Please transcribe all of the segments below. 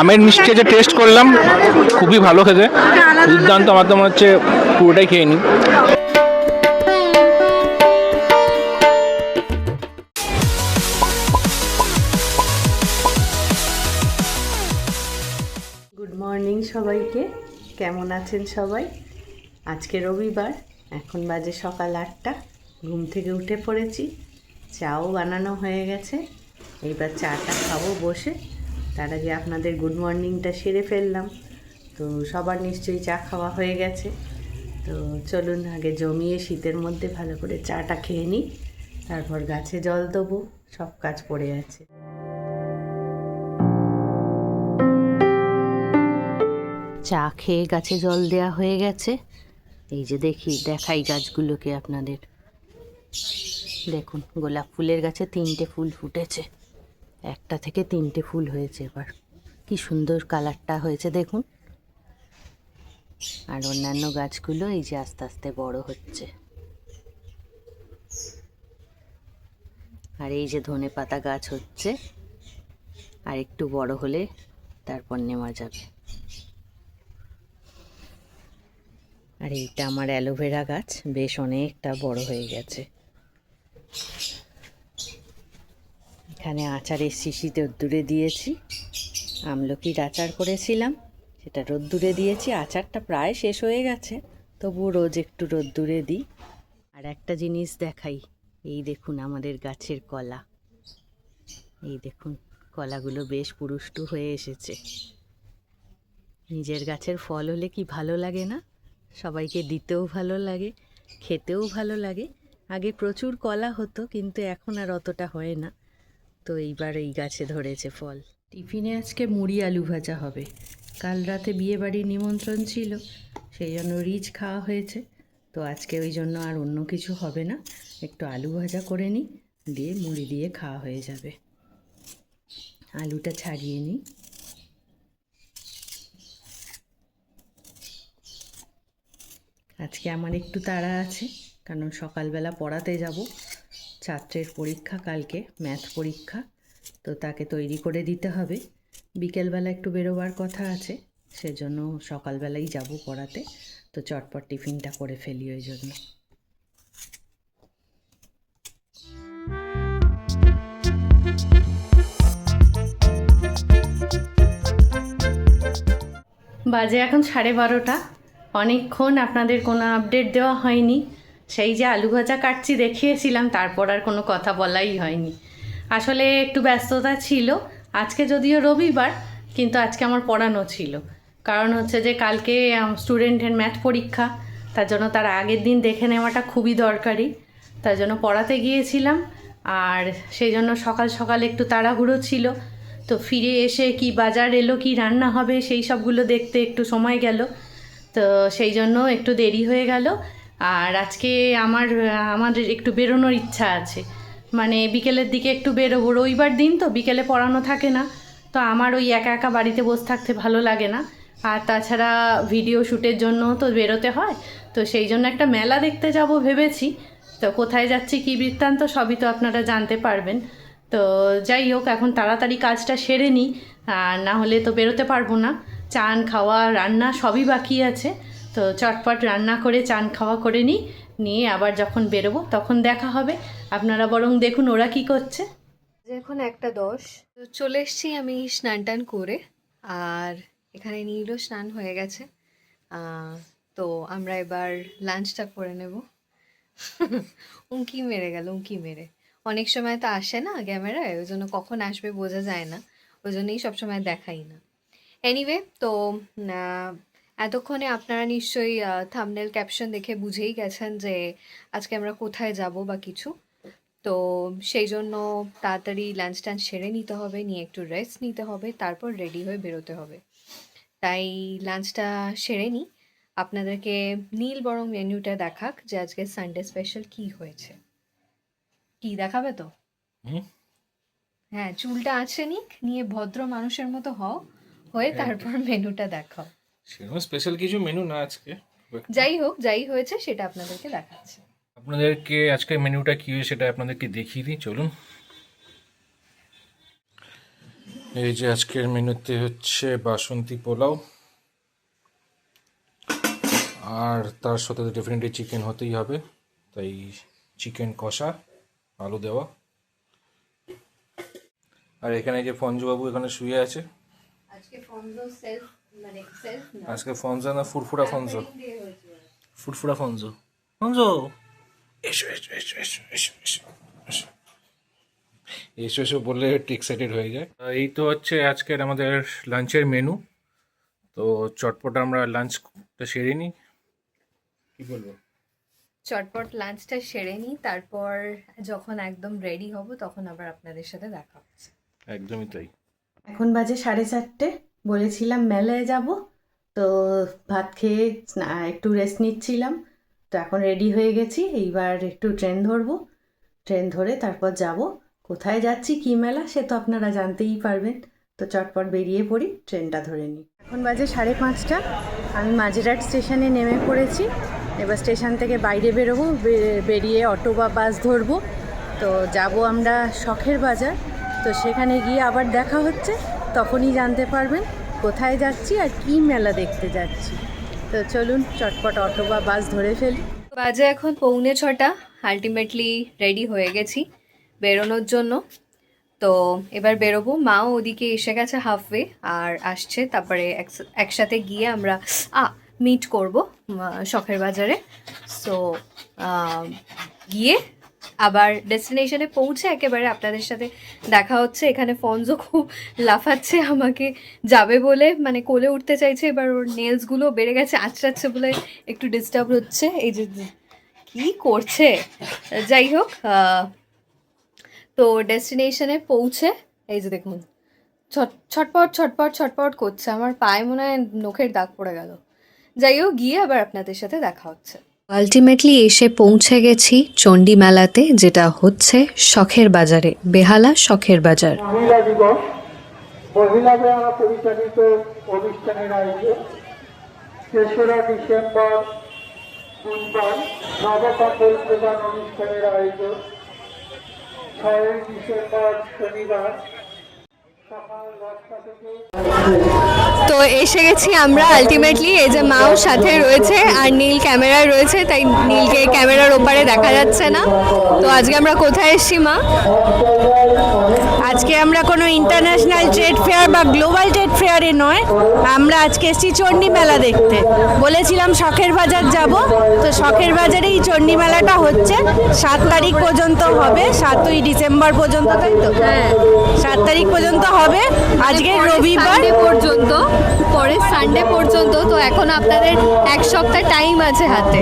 আমের মিষ্টি যে টেস্ট করলাম, খুবই ভালো খেতে। দুর্দান্ত আমার তো মনে হচ্ছে পুরোটাই খেয়ে নিই। গুড মর্নিং সবাইকে। কেমন আছেন সবাই? আজকে রবিবার, এখন বাজে সকাল আটটা। ঘুম থেকে উঠে পড়েছি। চাও বানানো হয়ে গেছে। এইবার চাটা খাব বসে। তার আগে আপনাদের গুড মর্নিংটা সেরে ফেললাম। তো সবার নিশ্চয়ই চা খাওয়া হয়ে গেছে। তো চলুন আগে জমিয়ে শীতের মধ্যে ভালো করে চাটা খেয়ে নিই। তারপর গাছে জল দেবো, সব কাজ পড়ে আছে। চা খেয়ে গাছে জল দেয়া হয়ে গেছে। এই যে দেখি, দেখাই গাছগুলোকে আপনাদের। দেখুন, গোলাপ ফুলের গাছে তিনটে ফুল ফুটেছে। একটা থেকে তিনটে ফুল হয়েছে এবার। কি সুন্দর কালারটা হয়েছে, দেখুন। আর অন্যান্য গাছগুলো এই যে আস্তে আস্তে বড় হচ্ছে। আর এই যে ধনে পাতা গাছ হচ্ছে, আর একটু বড় হলে তারপর নেওয়া যাবে। আর এইটা আমার অ্যালোভেরা গাছ, বেশ অনেকটা বড় হয়ে গেছে। এখানে আচারের শিশি রোদ্দুরে দিয়েছি। আমলকির আচার করেছিলাম, সেটা রোদ্দুরে দিয়েছি, আচারটা প্রায় শেষ হয়ে গেছে তবু রোজ একটু রোদ্দুরে দিই। আর একটা জিনিস দেখাই, এই দেখুন আমাদের গাছের কলা। এই দেখুন, কলাগুলো বেশ পুরুষ্টু হয়ে এসেছে। নিজের গাছের ফল হলে কি ভালো লাগে না? সবাইকে দিতেও ভালো লাগে, খেতেও ভালো লাগে। আগে প্রচুর কলা হতো, কিন্তু এখন আর অতটা হয় না। তো এইবার এই গাছে ধরেছে ফল। টিফিনে আজকে মুড়ি আলু ভাজা হবে। কাল রাতে বিয়ে বাড়ির নিমন্ত্রণ ছিল, সেই জন্য রিচ খাওয়া হয়েছে। তো আজকে ওই জন্য আর অন্য কিছু হবে না। একটু আলু ভাজা করে নিই, দিয়ে মুড়ি দিয়ে খাওয়া হয়ে যাবে। আলুটা ছাড়িয়ে নিই। আজকে আমার একটু তাড়া আছে। কারণ সকালবেলা পড়াতে যাব। ছাত্রের পরীক্ষা, কালকে ম্যাথ পরীক্ষা। তো তাকে তৈরি করে দিতে হবে। বিকেলবেলা একটু বেরোবার কথা আছে, সেজন্য সকালবেলাই যাব পড়াতে। তো চটপট টিফিনটা করে ফেলি ওই জন্য। বাজে এখন সাড়ে বারোটা। অনেকক্ষণ আপনাদের কোনো আপডেট দেওয়া হয়নি। সেই যে আলু ভাজা কাটছি দেখিয়েছিলাম, তারপর আর কোনো কথা বলাই হয়নি। আসলে একটু ব্যস্ততা ছিল, আজকে যদিও রবিবার, কিন্তু আজকে আমার পড়ানো ছিল। কারণ হচ্ছে যে কালকে স্টুডেন্টের ম্যাথ পরীক্ষা, তার জন্য তার আগের দিন দেখে নেওয়াটা খুবই দরকারি। তার জন্য পড়াতে গিয়েছিলাম, আর সেই জন্য সকাল সকাল একটু তাড়াহুড়ো ছিল। তো ফিরে এসে কি বাজার এলো, কি রান্না হবে, সেই সবগুলো দেখতে একটু সময় গেল। তো সেই জন্য একটু দেরি হয়ে গেল। আর আজকে আমার, আমাদের একটু বেরোনোর ইচ্ছা আছে। মানে বিকেলের দিকে একটু বেরোবো। রবিবার দিন তো, বিকেলে পড়ানো থাকে না। তো আমার ওই একা একা বাড়িতে বসে থাকতে ভালো লাগে না। আর তাছাড়া ভিডিও শ্যুটের জন্য তো বেরোতে হয়। তো সেই জন্য একটা মেলা দেখতে যাব ভেবেছি। তো কোথায় যাচ্ছি, কী বৃত্তান্ত সবই তো আপনারা জানতে পারবেন। তো যাই হোক, এখন তাড়াতাড়ি কাজটা সেরে নিই। আর না হলে তো বেরোতে পারব না। চান, খাওয়া, রান্না সবই বাকি আছে। তো চটপট রান্না করে, চান খাওয়া করে নিই। নিয়ে আবার যখন বেরোবো তখন দেখা হবে। আপনারা বরং দেখুন ওরা কি করছে। এখন একটা দশ তো চলে এসছি আমি স্নান টান করে। আর এখানে নীলও স্নান হয়ে গেছে। তো আমরা এবার লাঞ্চটা করে নেব। উঁকি মেরে গেল, উঁকি মেরে। অনেক সময় তো আসে না ক্যামেরায়, ওই জন্য কখন আসবে বোঝা যায় না। ওই জন্যই সবসময় দেখাই না। এনিওয়ে তো এতক্ষণে আপনারা নিশ্চয়ই থামনেল ক্যাপশন দেখে বুঝেই গেছেন যে আজকে আমরা কোথায় যাব বা কিছু। তো সেই জন্য তাড়াতাড়ি লাঞ্চ টাঞ্চ সেরে নিতে হবে নিয়ে একটু রেস্ট নিতে হবে তারপর রেডি হয়ে বেরোতে হবে। তাই লাঞ্চটা সেরে নিই আপনাদেরকে নীল বরং মেনুটা দেখাক যে আজকে সানডে স্পেশাল কি হয়েছে। কি দেখাবে তো। হ্যাঁ চুলটা আছে নিক নিয়ে ভদ্র মানুষের মতো হও হয়ে তারপর মেনুটা দেখাও। সেরকম স্পেশাল কিছু মেনু না আজকে যাই হোক যাই হয়েছে সেটা আপনাদেরকে দেখাচ্ছে। আপনাদেরকে আজকে মেনুটা কী হয়েছে সেটা আপনাদেরকে দেখিয়ে দিই চলুন। এই যে আজকের মেনুতে হচ্ছে বাসন্তী পোলাও। আর তার সাথে তো ডেফিনেটলি চিকেন হতেই হবে তাই চিকেন কষা আলু দেওয়া। আর এখানে যে ফঞ্জুবাবু এখানে শুয়ে আছে। আজকে ফোনজো সেলফ আজকে ফঞ্জো না ফুরফুরা ফঞ্জো ফুরফুরা ফঞ্জো ফঞ্জো এসো এসো এসো এসো এসো এসো এসো। এসো এসো বললে একটু এক্সাইটেড হয়ে যায়। এই তো হচ্ছে আজকের আমাদের লাঞ্চের মেনু। তো চটপট আমরা লাঞ্চটা সেরে নিই। কি বলব? চটপট লাঞ্চটা সেরে নিই তারপর যখন একদম রেডি হব তখন আবার আপনাদের সাথে দেখা হচ্ছে। একদমই তাই। এখন বাজে সাড়ে চারটে। বলেছিলাম মেলায় যাব, তো ভাত খেয়ে একটু রেস্ট নিচ্ছিলাম। তো এখন রেডি হয়ে গেছি, এইবার একটু ট্রেন ধরবো। ট্রেন ধরে তারপর যাব। কোথায় যাচ্ছি, কী মেলা, সে তো আপনারা জানতেই পারবেন। তো চটপট বেরিয়ে পড়ি ট্রেনটা ধরে নিই। এখন বাজে সাড়ে পাঁচটা। আমি মাঝেরহাট স্টেশনে নেমে পড়েছি। এবার স্টেশন থেকে বাইরে বেরোবো বেরিয়ে অটো বা বাস ধরবো। তো যাব আমরা শখের বাজার। তো সেখানে গিয়ে আবার দেখা হচ্ছে। তখনই জানতে পারবেন কোথায় যাচ্ছি আর কি মেলা দেখতে যাচ্ছি। তো চলুন চটপট অটো বা বাস ধরে ফেলি। বাজে এখন পৌনে ছটা আলটিমেটলি রেডি হয়ে গেছি বেরোনোর জন্য। তো এবার বেরোবো, মাও ওদিকে এসে গেছে হাফওয়ে আর আসছে, তারপরে একস- একসাথে গিয়ে আমরা, আ মিট করব শখের বাজারে। সো গিয়ে আবার ডেস্টিনেশনে পৌঁছে একেবারে আপনাদের সাথে দেখা হচ্ছে। এখানে ফনজো খুব লাফাচ্ছে, আমাকে যাবে বলে। মানে কোলে উঠতে চাইছে, এবার ওর নেলসগুলো বেড়ে গেছে, আঁচড়াচ্ছে বলে একটু ডিস্টার্ব হচ্ছে। এই যে, কি করছে? যাই হোক তো ডেস্টিনেশনে পৌঁছে, এই যে দেখুন, ছট, ছটপট ছটপট ছটপট করছে। আমার পায়ে মনে হয় নখের দাগ পড়ে গেল। যাই হোক, গিয়ে আবার আপনাদের সাথে দেখা হচ্ছে। আলটিমেটলি এসে পৌঁছে গেছি চণ্ডী মেলাতে যেটা হচ্ছে শখের বাজারে বেহালা শখের বাজার। শনিবার তো এসে গেছি আমরা আলটিমেটলি এই যে মাও সাথে রয়েছে আর নীল ক্যামেরায় রয়েছে তাই নীলকে ক্যামেরার ওপারে দেখা যাচ্ছে না। তো আজকে আমরা কোথায় এসেছি মা? আজকে আমরা কোনো ইন্টারন্যাশনাল ট্রেড ফেয়ার বা গ্লোবাল ট্রেড ফেয়ারে নয় আমরা আজকে এসেছি চণ্ডী মেলা দেখতে। বলেছিলাম শখের বাজার যাব তো শখের বাজারে এই চণ্ডী মেলাটা হচ্ছে। সাত তারিখ পর্যন্ত হবে সাতই ডিসেম্বর পর্যন্ত তাই তো? হ্যাঁ। সাত তারিখ পর্যন্ত হবে। আজকে রবিবার। সানডে পর্যন্ত পরের সানডে পর্যন্ত, তো এখন আপনাদের এক সপ্তাহ টাইম আছে হাতে।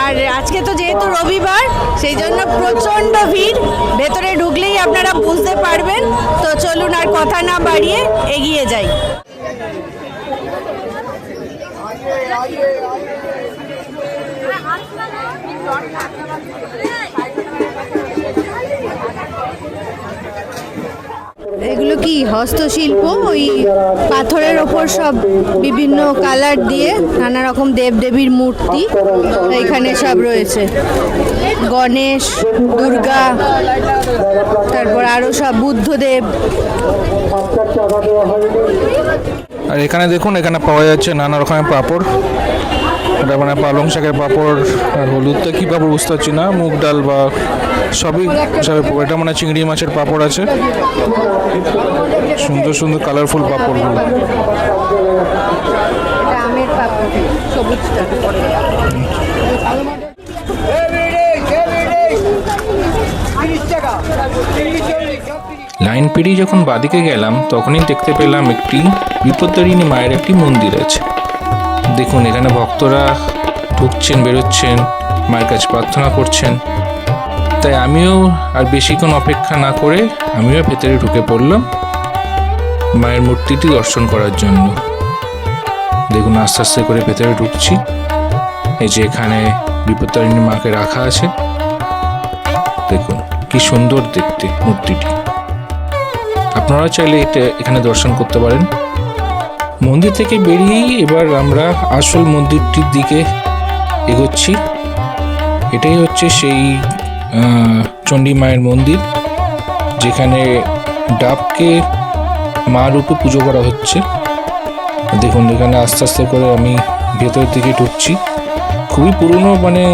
আর আজকে তো যেহেতু রবিবার, সেই জন্য প্রচণ্ড ভিড়। ভেতরে ঢুকলেই আপনারা বুঝতে পারবেন। তো চলুন আর কথা না বাড়িয়ে এগিয়ে যাই। এগুলো কি হস্তশিল্প? ওই পাথরের ওপর সব বিভিন্ন কালার দিয়ে নানা রকম দেবদেবীর মূর্তি এখানে সব রয়েছে। গণেশ, দুর্গা, তারপর আরও সব বুদ্ধদেব। আর এখানে দেখুন, এখানে পাওয়া যাচ্ছে নানা রকমের পাঁপড়। এটা মানে পালং শাকের পাঁপড় আর হলুদটা কী পাঁপড় বুঝতে পারছি না, মুগ ডাল বা সবই সবই এটা মানে চিংড়ি মাছের পাঁপড় আছে। সুন্দর সুন্দর কালারফুল পাঁপড়গুলো। লাইন পেরিয়ে যখন বাদিকে গেলাম তখনই দেখতে পেলাম একটি বিপত্তারিণী মায়ের একটি মন্দির আছে। দেখুন এখানে ভক্তরা ঢুকছেন বেরোচ্ছেন মায়ের কাছে প্রার্থনা করছেন। তাই আমিও আর বেশিক্ষণ অপেক্ষা না করে আমিও ভেতরে ঢুকে পড়লাম মায়ের মূর্তিটি দর্শন করার জন্য। দেখুন আস্তে আস্তে করে ভেতরে ঢুকছি। এই যে এখানে বিপত্তারিণী মাকে রাখা আছে। দেখুন, কি সুন্দর দেখতে মূর্তিটি। আপনারা চাইলে এটা এখানে দর্শন করতে পারেন। মন্দির থেকে বেরিয়েই এবার আমরা আসল মন্দিরটির দিকে এগোচ্ছি। এটাই হচ্ছে সেই চণ্ডী মায়ের মন্দির, যেখানে ডাবকে মা রূপে পুজো করা হচ্ছে। দেখুন, এখানে আস্তে আস্তে করে আমি ভেতরের দিকে ঢুকছি। খুবই পুরনো মানে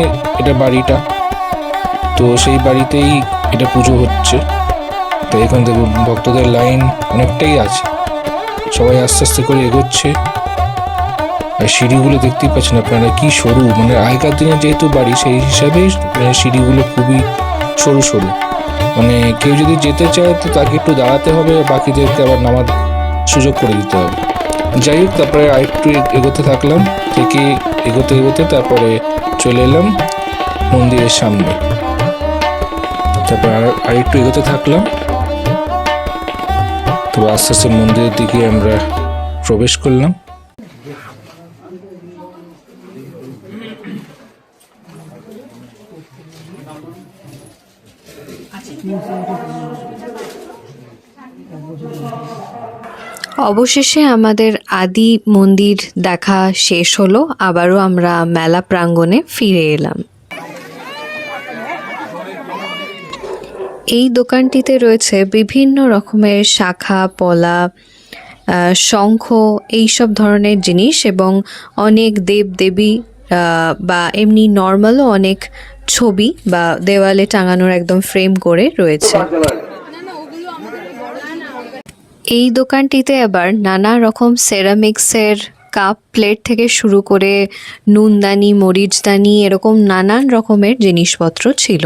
এটা বাড়িটা। তো সেই বাড়িতেই এটা পুজো হচ্ছে। তো এখান থেকে ভক্তদের লাইন অনেকটাই আছে। সবাই আস্তে আস্তে করে এগোচ্ছে। সিঁড়িগুলো দেখতেই পাচ্ছেন আপনারা, কি সরু মানে আগেকার দিনে যেহেতু বাড়ি, সেই হিসাবে সিঁড়িগুলো খুবই সরু সরু। মানে কেউ যদি যেতে চায়, তো তাকে একটু দাঁড়াতে হবে, বাকিদেরকে আবার নামার সুযোগ করে দিতে হবে। যাই হোক, তারপরে আরেকটু এগোতে থাকলাম, থেকে এগোতে এগোতে তারপরে চলে এলাম মন্দিরের সামনে। তারপর আর, আরেকটু এগোতে থাকলাম। তো আস্তে আস্তে মন্দিরের দিকে আমরা প্রবেশ করলাম। অবশেষে আমাদের আদি মন্দির দেখা শেষ হলো, আবারও আমরা মেলা প্রাঙ্গণে ফিরে এলাম। এই দোকানটিতে রয়েছে বিভিন্ন রকমের শাখা, পলা শঙ্খ, এইসব ধরনের জিনিস এবং অনেক দেব দেবী বা এমনি নর্মালও অনেক ছবি বা দেওয়ালে টাঙানোর একদম ফ্রেম করে রয়েছে। এই দোকানটিতে আবার নানা রকম সেরামিক্সের কাপ প্লেট থেকে শুরু করে নুনদানি মরিচদানি এরকম নানান রকমের জিনিসপত্র ছিল।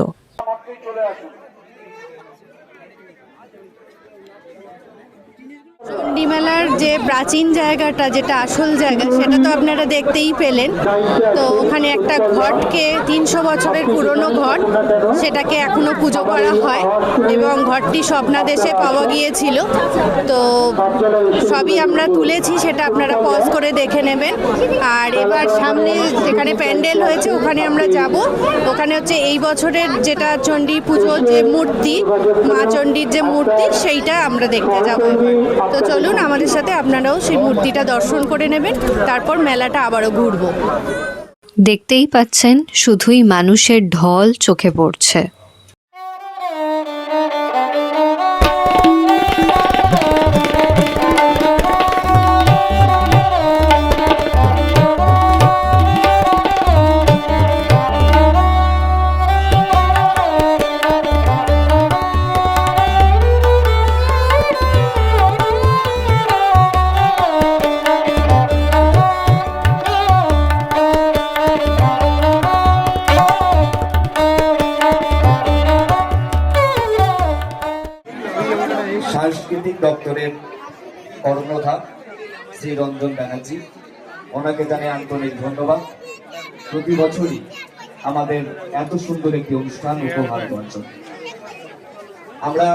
চণ্ডীমেলার যে প্রাচীন জায়গাটা, যেটা আসল জায়গা, সেটা তো আপনারা দেখতেই পেলেন। তো ওখানে একটা ঘটকে, তিনশো বছরের পুরনো ঘট, সেটাকে এখনও পুজো করা হয় এবং ঘরটি স্বপ্নাদেশে পাওয়া গিয়েছিল। তো সবই আমরা তুলেছি, সেটা আপনারা পজ করে দেখে নেবেন। আর এবার সামনে যেখানে প্যান্ডেল হয়েছে, ওখানে আমরা যাব। ওখানে হচ্ছে এই বছরের যেটা চণ্ডী পুজো যে মূর্তি, মা চণ্ডীর যে মূর্তি, সেইটা আমরা দেখতে যাব তো চলুন আমাদের সাথে আপনারাও সেই মূর্তিটা দর্শন করে নেবেন, তারপর মেলাটা আবারও ঘুরবো। দেখতেই পাচ্ছেন, শুধুই মানুষের ঢল চোখে পড়ছে। দপ্তরের কর্ণধার শ্রী রঞ্জন ব্যানার্জি। ওনাকে জানাই আন্তরিক ধন্যবাদ। প্রতি বছরই আমাদের এত সুন্দর একটি অনুষ্ঠান উপহার দেওয়ার জন্য। আমরা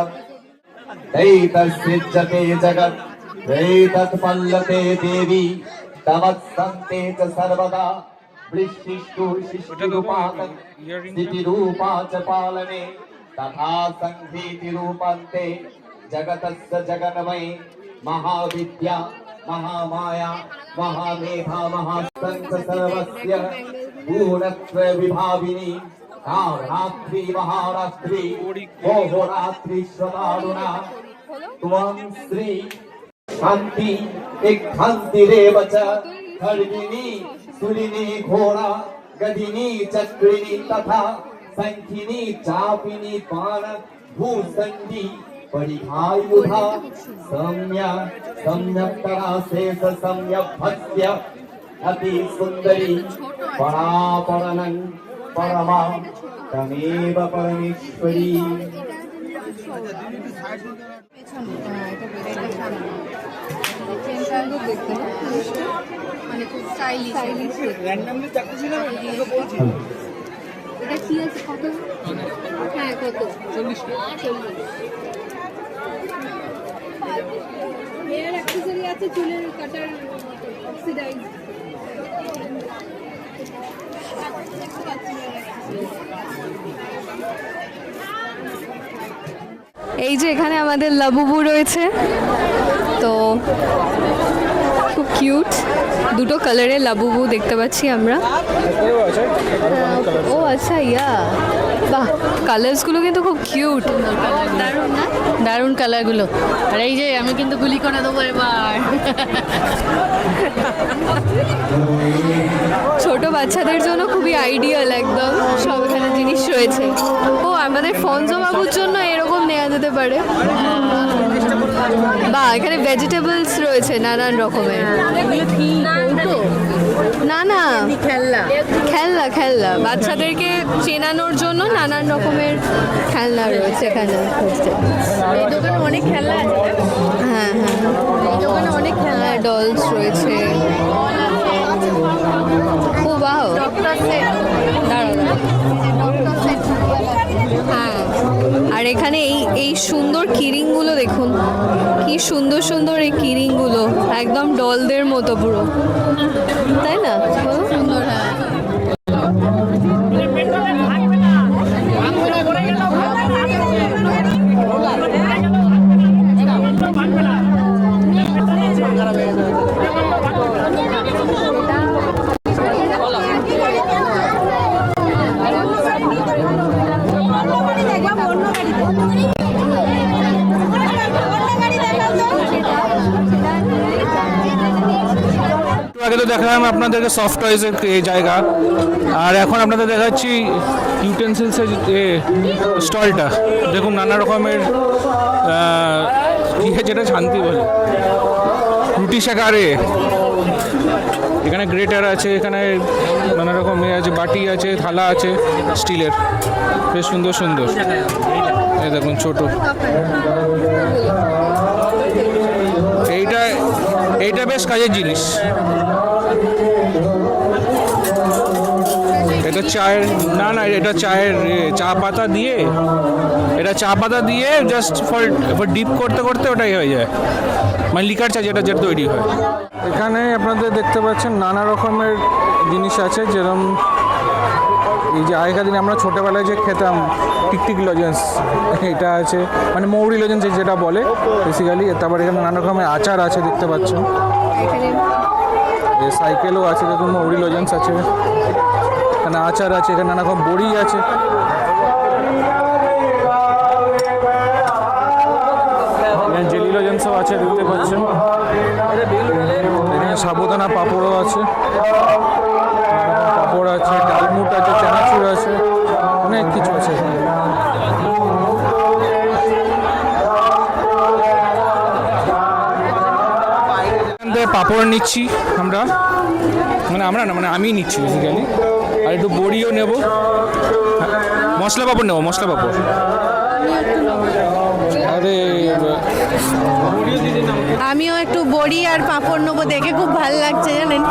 এই তার সৃজ্জতে জগৎ এই তৎ পল্লতে দেবী তমৎসন্তে চ সর্বদা বৃষ্টিষ্টু শিষ্টিরূপাতং স্থিতিরূপা চ পালনে তথা সংঘীতি जगत जगतस्य मई महाविद्या, महामाया, महामेधा, महासन्त सर्वस्य पूर्णत्व विभाविनी रात्रि महारात्रि, मोहोरात्रि श्रदारुणा त्वं श्री शान्ति इग्धन्तिरेव च, खड्गिनी सुरिणी घोरा गदिनी, चक्रिणी तथा संखिनी चापिनी पाण भूसण्डी परिधायुधा सम्य सम्यक्तरा शेष सम्यक्भस्य अति सुन्दरी परापरनं परमा तमेव परमेश्वरी মানে খুব স্টাইলিশ র্যান্ডমলি এটা কি আছে কত হ্যাঁ কত চল্লিশ হেয়ার অ্যাক্সেসরি আছে, চুলের কাটার অক্সিডাইজ এই যে এখানে আমাদের লাবুবু রয়েছে। তো খুব কিউট দুটো কালারের লাবুবু দেখতে পাচ্ছি আমরা। ও আচ্ছা ইয়া। বাহ কালার্সগুলো কিন্তু খুব কিউট দারুণ দারুণ কালারগুলো আর এই যে আমি কিন্তু গুলি করে দেবো এবার। ছোট বাচ্চাদের জন্য খুবই আইডিয়াল একদম। সব এখানে জিনিস রয়েছে। ও, আমাদের ফনজো বাবুর জন্য এরকম নেওয়া যেতে পারে। বা এখানে ভেজিটেবলস রয়েছে নানান রকমের? না না। খেলনা খেলনা। খেলনা বাচ্চাদেরকে চেনানোর জন্য নানান রকমের খেলনা রয়েছে এখানে। এই দোকানে অনেক খেলনা আছে হ্যাঁ হ্যাঁ। এই দোকানে অনেক খেলনা হ্যাঁ ডলস রয়েছে। ও বাও ডক্টর সেট। দাঁড়াও। Doctor set. হ্যাঁ। আর এখানে এই এই সুন্দর কিরিংগুলো দেখুন। কি সুন্দর সুন্দর এই কিরিংগুলো। একদম ডলদের মতো পুরো। তাই না? সুন্দর হ্যাঁ। দেখালাম আপনাদেরকে সফট টয়েসের জায়গা। আর এখন আপনাদের দেখাচ্ছি ইউটেন্সিলসের স্টলটা। দেখুন, নানা রকমের কি যেটা শান্তি বলে। রুটি শেখারে এখানে গ্রেটার আছে, এখানে নানা রকম এ আছে, বাটি আছে, থালা আছে, স্টিলের। বেশ সুন্দর সুন্দর। এই দেখুন, ছোট। এইটা এইটা বেশ কাজের জিনিস। চায়ের না না এটা চায়ের চা পাতা দিয়ে এটা চা পাতা দিয়ে জাস্ট ফর ফর ডিপ করতে করতে ওটাই হয়ে যায়। মানে লিকার চা যেটা যেটা তৈরি হয়। এখানে আপনাদের দেখতে পাচ্ছেন নানা রকমের জিনিস আছে যেরকম এই যে আগেকার দিনে আমরা ছোটোবেলায় যে খেতাম টিকটিক লজেন্স এটা আছে মানে মৌরি লজেন্স যেটা বলে বেসিক্যালি তারপর এখানে নানা রকমের আচার আছে দেখতে পাচ্ছেন। সাইকেলও আছে দেখুন মৌরি লজেন্স আছে। এখানে আচার আছে, এখানে নানা রকম বড়ি আছে। আছে, দেখতে পাচ্ছেন এখানে সাবুদানা পাঁপড়ও আছে। পাঁপড় আছে ডালমুট আছে, চানাচুর আছে, অনেক কিছু আছে পাঁপড় নিচ্ছি আমরা। মানে আমরা না মানে আমি নিচ্ছি বেসিক্যালি আর একটু বড়িও নেব। মশলা পাঁপড় নেব, মশলা পাপড়। আমিও একটু বড়ি আর পাঁপড় নেব, দেখে খুব ভালো লাগছে জানেন।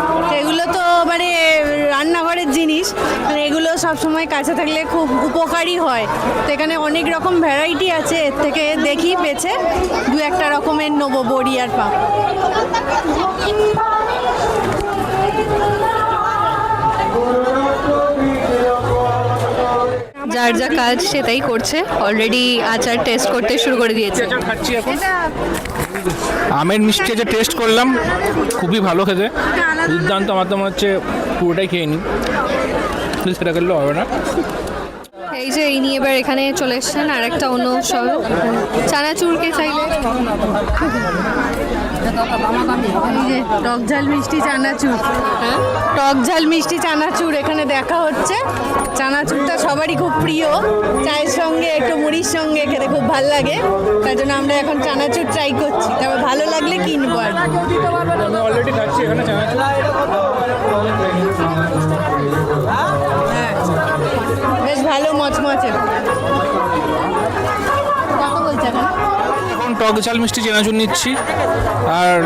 এগুলো তো মানে রান্নাঘরের জিনিস মানে এগুলো সব সময় কাছে থাকলে খুব উপকারী হয়। তো এখানে অনেক রকম ভ্যারাইটি আছে, এর থেকে দেখি বেছে, দু একটা রকমের নেব বড়ি আর পাঁপড়। যার যা কাজ সেটাই করছে। অলরেডি আচার টেস্ট করতে শুরু করে দিয়েছে। খাচ্ছি এখন? আমের মিষ্টি যে টেস্ট করলাম। খুবই ভালো খেতে। দুর্দান্ত আমার তো মনে হচ্ছে পুরোটাই খেয়ে নিই। সেটা করলেও হবে না। এই যে ইনি এবার এখানে চলে এসছেন আর একটা অন্য সব চানাচুরকে চাইলে। টক ঝাল মিষ্টি চানাচুর। হ্যাঁ? টক ঝাল মিষ্টি চানাচুর এখানে দেখা হচ্ছে। চানাচুরটা সবারই খুব প্রিয়। চায়ের সঙ্গে, একটু মুড়ির সঙ্গে খেতে খুব ভালো লাগে। তার জন্য আমরা এখন চানাচুর ট্রাই করছি। তারপর ভালো লাগলে কিনবো আর অলরেডি খাচ্ছি এখানে চানাচুর। ভালো মচমচে কত বলছে এখন। এখন টক ঝাল মিষ্টি চেনাচুর নিচ্ছি। আর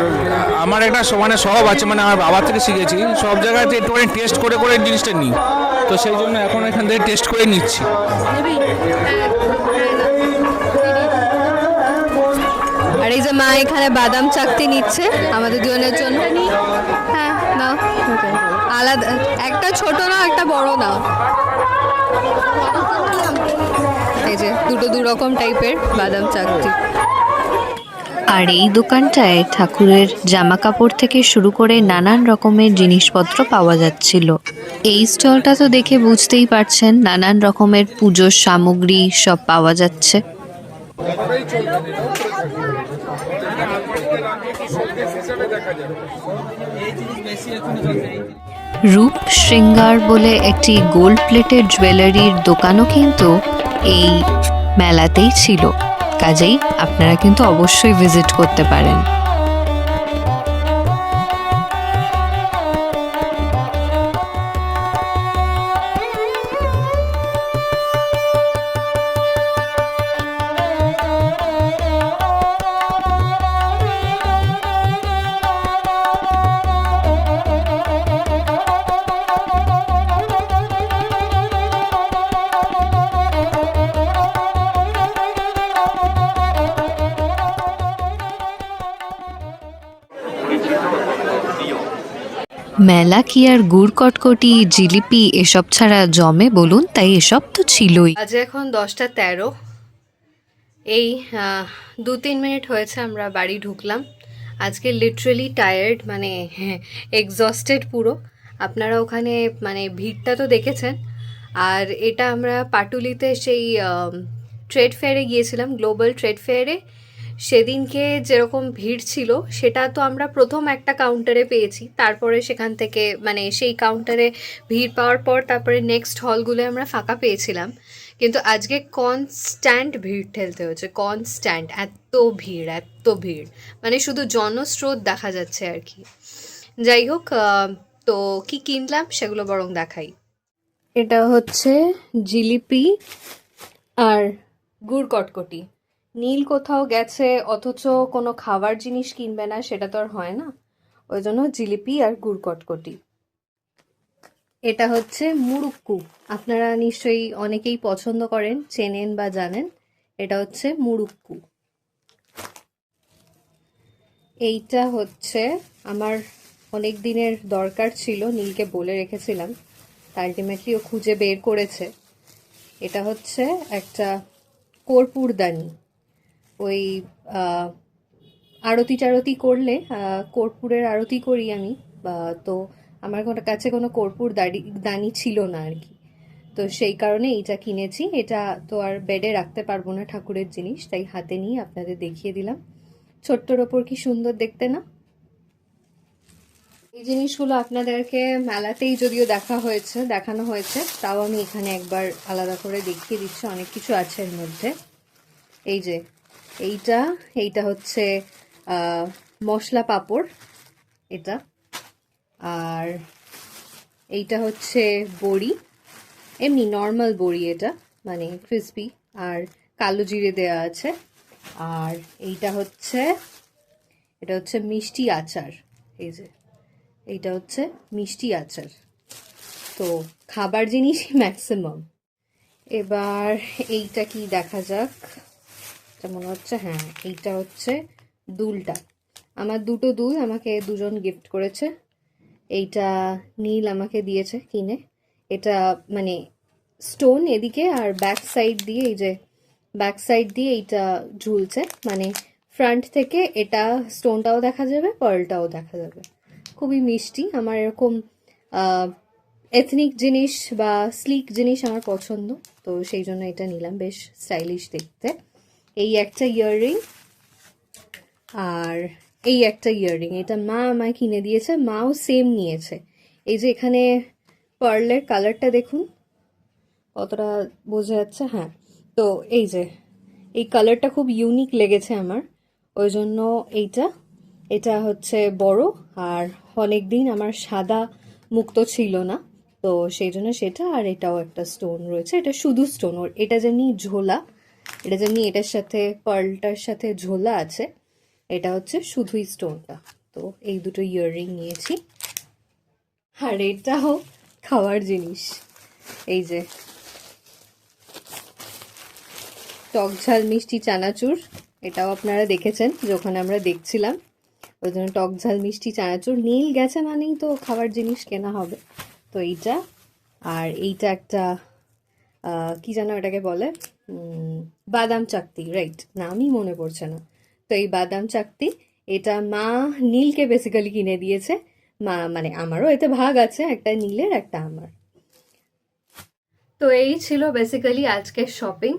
আমার একটা মানে সব আছে মানে আমার বাবার থেকে শিখেছি। সব জায়গাতে একটুখানি টেস্ট করে করে জিনিসটা নিই। তো সেই জন্য এখন এখান থেকে টেস্ট করে নিচ্ছি। এই যে মা এখানে বাদাম চাকতি নিচ্ছে আমাদের দুজনের জন্য। হ্যাঁ নাও। আলাদা, একটা ছোট নাও, একটা বড় নাও। এই যে দুটো দু রকম টাইপের বাদাম চাকতি। আর এই দোকানটায় ঠাকুরের জামা কাপড় থেকে শুরু করে নানান রকমের জিনিসপত্র পাওয়া যাচ্ছিল। এই স্টলটা তো দেখে বুঝতেই পারছেন নানান রকমের পুজোর সামগ্রী সব পাওয়া যাচ্ছে। রূপ শৃঙ্গার বলে একটি গোল্ড প্লেটেড জুয়েলারির দোকানও কিন্তু এই মেলাতেই ছিল। কাজেই আপনারা কিন্তু অবশ্যই ভিজিট করতে পারেন। মেলা কি আর গুড় কটকটি, জিলিপি এসব ছাড়া জমে বলুন, তাই এসব তো ছিলই। আজ এখন দশটা তেরো। এই দু তিন মিনিট হয়েছে আমরা বাড়ি ঢুকলাম। আজকে লিটারেলি টায়ার্ড মানে এক্সস্টেড পুরো। আপনারা ওখানে মানে ভিড়টা তো দেখেছেন। আর এটা আমরা পাটুলিতে সেই ট্রেড ফেয়ারে গিয়েছিলাম গ্লোবাল ট্রেড ফেয়ারে সেদিনকে যেরকম ভিড় ছিল, সেটা তো আমরা প্রথম একটা কাউন্টারে পেয়েছি। তারপরে সেখান থেকে মানে সেই কাউন্টারে ভিড় পাওয়ার পর তারপরে নেক্সট হলগুলো আমরা ফাঁকা পেয়েছিলাম। কিন্তু আজকে কনস্ট্যান্ট ভিড় ঠেলতে হচ্ছে কনস্ট্যান্ট এত ভিড় এত ভিড়। মানে শুধু জনস্রোত দেখা যাচ্ছে আর কি। যাই হোক তো কি কিনলাম সেগুলো বরং দেখাই। এটা হচ্ছে জিলিপি আর গুড় কটকটি নীল কোথাও গেছে, অথচ কোনো খাবার জিনিস কিনবে না, সেটা তো আর হয় না। ওই জন্য জিলিপি আর গুড় কটকটি। এটা হচ্ছে মুড়ুক্কু। আপনারা নিশ্চয়ই অনেকেই পছন্দ করেন, চেনেন বা জানেন। এটা হচ্ছে মুড়ুক্কু। এইটা হচ্ছে আমার অনেক দিনের দরকার ছিল, নীলকে বলে রেখেছিলাম। আলটিমেটলি ও খুঁজে বের করেছে। এটা হচ্ছে একটা কর্পূরদানি। ওই আরতি টারতি করলে কর্পূরের আরতি করি আমি। তো আমার কাছে কোনো কর্পূর দাড়ি, দানি ছিল না আর কি। তো সেই কারণে এইটা কিনেছি। এটা তো আর বেডে রাখতে পারব না ঠাকুরের জিনিস, তাই হাতে নিয়ে আপনাদের দেখিয়ে দিলাম। ছোট্টর ওপর কি সুন্দর দেখতে না? এই জিনিসগুলো আপনাদেরকে মেলাতেই যদিও দেখা হয়েছে, দেখানো হয়েছে, তাও আমি এখানে একবার আলাদা করে দেখিয়ে দিচ্ছি, অনেক কিছু আছে এর মধ্যে। এই যে এইটা এইটা হচ্ছে মশলা পাঁপড়, এটা। আর এইটা হচ্ছে বড়ি, এমনি নর্মাল বড়ি এটা মানে ক্রিসপি আর কালো জিরে দেওয়া আছে। আর এইটা হচ্ছে, এটা হচ্ছে মিষ্টি আচার, এই যে। এইটা হচ্ছে মিষ্টি আচার। তো খাবার জিনিসই ম্যাক্সিমাম এবার এইটা কি দেখা যাক? এটা মনে হচ্ছে হ্যাঁ এইটা হচ্ছে দুলটা। আমার দুটো দুল আমাকে দুজন গিফট করেছে। এইটা নীল আমাকে দিয়েছে কিনে। এটা মানে স্টোন এদিকে আর ব্যাক সাইড দিয়ে এই যে ব্যাক সাইড দিয়ে এইটা ঝুলছে। মানে ফ্রন্ট থেকে এটা স্টোনটাও দেখা যাবে পার্লটাও দেখা যাবে। খুবই মিষ্টি। আমার এরকম এথনিক জিনিস বা স্লিক জিনিস আমার পছন্দ। তো সেই জন্য এটা নিলাম, বেশ স্টাইলিশ দেখতে। এই একটা ইয়াররিং আর এই একটা ইয়াররিং এটা মা আমায় কিনে দিয়েছে, মাও সেম নিয়েছে। এই যে এখানে পার্লের কালারটা দেখুন, কতটা বোঝা যাচ্ছে হ্যাঁ। তো এই যে, এই কালারটা খুব ইউনিক লেগেছে আমার, ওই জন্য এইটা, এটা হচ্ছে বড় আর অনেক দিন আমার সাদা মুক্ত ছিল না, তো সেই জন্য সেটা আর এটাও একটা স্টোন রয়েছে, এটা শুধু স্টোন ওর এটা যেমনি ঝোলা এটা যেমনি এটার সাথে পার্লটার সাথে ঝোলা আছে, এটা হচ্ছে শুধুই স্টোনটা তো এই দুটো ইয়াররিং নিয়েছি। আর এটাও খাওয়ার জিনিস। এই যে। টক ঝাল মিষ্টি চানাচুর, এটাও আপনারা দেখেছেন, যে ওখানে আমরা দেখছিলাম। ওই জন্য টক ঝাল মিষ্টি চানাচুর নীল গেছে মানেই তো খাবার জিনিস কেনা হবে। তো এইটা, আর এইটা একটা কি যেন এটাকে বলে? বাদাম চাকতি রাইট নামই মনে পড়ছে না। তো এই বাদাম চাকতি, এটা মা নীলকে বেসিক্যালি কিনে দিয়েছে। মা মানে আমারও এতে ভাগ আছে, একটা নীলের, একটা আমার। তো এই ছিল বেসিক্যালি আজকের শপিং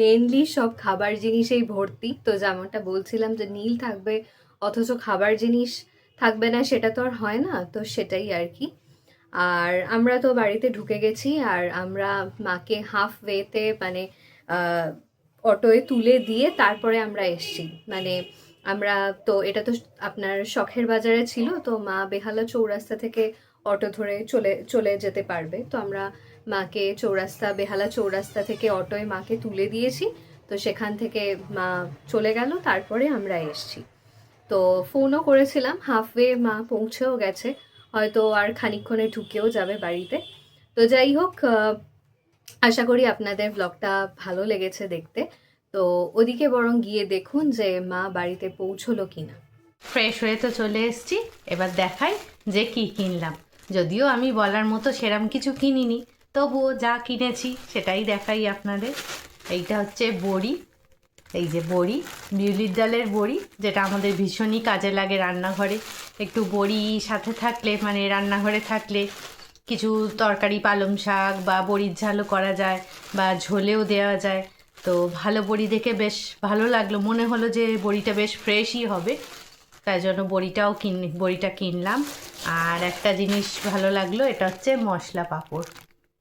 মেনলি সব খাবার জিনিসেই ভর্তি। তো যেমনটা বলছিলাম যে নীল থাকবে, অথচ খাবার জিনিস থাকবে না, সেটা তো আর হয় না। তো সেটাই আর কি। আর আমরা তো বাড়িতে ঢুকে গেছি আর আমরা মাকে হাফ ওয়েতে মানে অটোয় তুলে দিয়ে তারপরে আমরা এসছি। মানে আমরা তো এটা তো আপনার শখের বাজারে ছিল, তো মা বেহালা চৌরাস্তা থেকে অটো ধরে চলে চলে যেতে পারবে। তো আমরা মাকে চৌরাস্তা, বেহালা চৌরাস্তা থেকে অটোয় মাকে তুলে দিয়েছি। তো সেখান থেকে মা চলে গেল, তারপরে আমরা এসছি। তো ফোনও করেছিলাম হাফওয়ে মা পৌঁছেও গেছে। হয়তো আর খানিকক্ষণে ঢুকেও যাবে বাড়িতে। তো যাই হোক আশা করি আপনাদের ব্লগটা ভালো লেগেছে দেখতে। তো ওদিকে বরং গিয়ে দেখুন যে মা বাড়িতে পৌঁছলো কিনা। ফ্রেশ হয়ে তো চলে এসেছি। এবার দেখাই যে কি কিনলাম। যদিও আমি বলার মতো সেরম কিছু কিনিনি, তবুও যা কিনেছি সেটাই দেখাই আপনাদের। এইটা হচ্ছে বড়ি। এই যে বড়ি, বিউলির ডালের বড়ি, যেটা আমাদের ভীষণই কাজে লাগে রান্নাঘরে। একটু বড়ি সাথে থাকলে মানে রান্নাঘরে থাকলে কিছু তরকারি, পালং শাক বা বড়ির ঝালও করা যায় বা ঝোলেও দেওয়া যায়। তো ভালো বড়ি দেখে বেশ ভালো লাগল। মনে হলো যে বড়িটা বেশ ফ্রেশই হবে। তাই জন্য বড়িটাও কিন, বড়িটা কিনলাম। আর একটা জিনিস ভালো লাগল, এটা হচ্ছে মশলা পাঁপড়।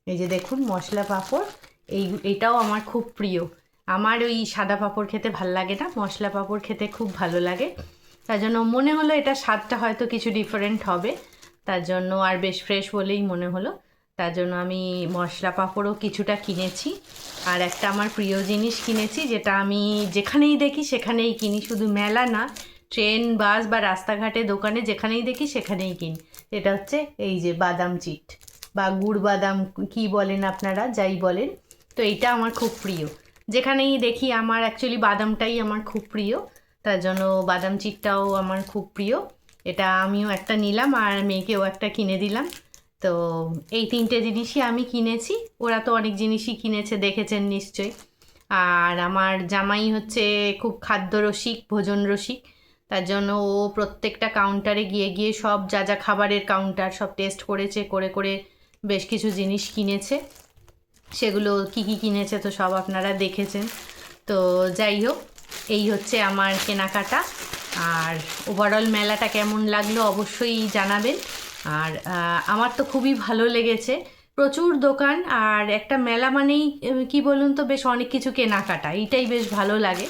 এই যে দেখুন, মশলা পাঁপড়, এই, এটাও আমার খুব প্রিয়। আমার ওই সাদা পাঁপড় খেতে ভালো লাগে না, মশলা পাঁপড় খেতে খুব ভালো লাগে। তার জন্য মনে হলো এটা স্বাদটা হয়তো কিছু ডিফারেন্ট হবে। তার জন্য আর বেশ ফ্রেশ বলেই মনে হলো। তার জন্য আমি মশলা পাঁপড়ও কিছুটা কিনেছি। আর একটা আমার প্রিয় জিনিস কিনেছি, যেটা আমি যেখানেই দেখি সেখানেই কিনি। শুধু মেলা না, ট্রেন, বাস বা রাস্তাঘাটে, দোকানে যেখানেই দেখি সেখানেই কিনি। এটা হচ্ছে এই যে বাদাম চিট বা গুড় বাদাম, কি বলেন আপনারা, যাই বলেন। তো এইটা আমার খুব প্রিয়। যেখানেই দেখি আমার অ্যাকচুয়ালি বাদামটাই আমার খুব প্রিয়। তার জন্য বাদাম চিটটাও আমার খুব প্রিয়। এটা আমিও একটা নিলাম আর মেয়েকেও একটা কিনে দিলাম। তো এই তিনটে জিনিসই আমি কিনেছি। ওরা তো অনেক জিনিসই কিনেছে, দেখেছেন নিশ্চয়ই। আর আমার জামাই হচ্ছে খুব খাদ্য রসিক, ভোজন রসিক। তার জন্য ও প্রত্যেকটা কাউন্টারে গিয়ে গিয়ে সব যা যা খাবারের কাউন্টার সব টেস্ট করেছে, করে করে বেশ কিছু জিনিস কিনেছে। সেগুলো কি কি কিনেছে তো সব আপনারা দেখেছেন। তো যাই হোক, এই হচ্ছে আমার কেনাকাটা। আর ওভারঅল মেলাটা কেমন লাগল অবশ্যই জানাবেন। আর আমার তো খুবই ভালো লেগেছে। প্রচুর দোকান আর একটা মেলা মানেই কি বলুন তো, বেশ অনেক কিছু কেনাকাটা। এইটাই বেশ ভালো লাগে।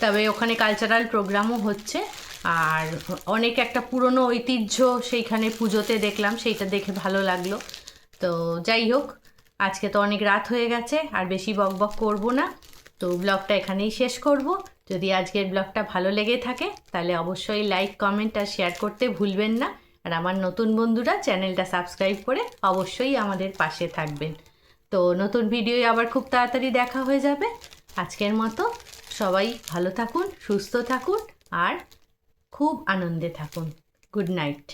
তবে ওখানে কালচারাল প্রোগ্রামও হচ্ছে। আর অনেক একটা পুরনো ঐতিহ্য সেইখানে পুজোতে দেখলাম, সেইটা দেখে ভালো লাগল। তো যাই হোক আজকে তো অনেক রাত হয়ে গেছে, আর বেশি বক বক করব না। তো ব্লগটা এখানেই শেষ করব। যদি আজকের ব্লগটা ভালো লেগে থাকে, তাহলে অবশ্যই লাইক কমেন্ট আর শেয়ার করতে ভুলবেন না। আর আমার নতুন বন্ধুরা চ্যানেলটা সাবস্ক্রাইব করে অবশ্যই আমাদের পাশে থাকবেন। তো নতুন ভিডিও আবার খুব তাড়াতাড়ি দেখা হয়ে যাবে। আজকের মতো সবাই ভালো থাকুন, সুস্থ থাকুন, আর খুব আনন্দে থাকুন। Good night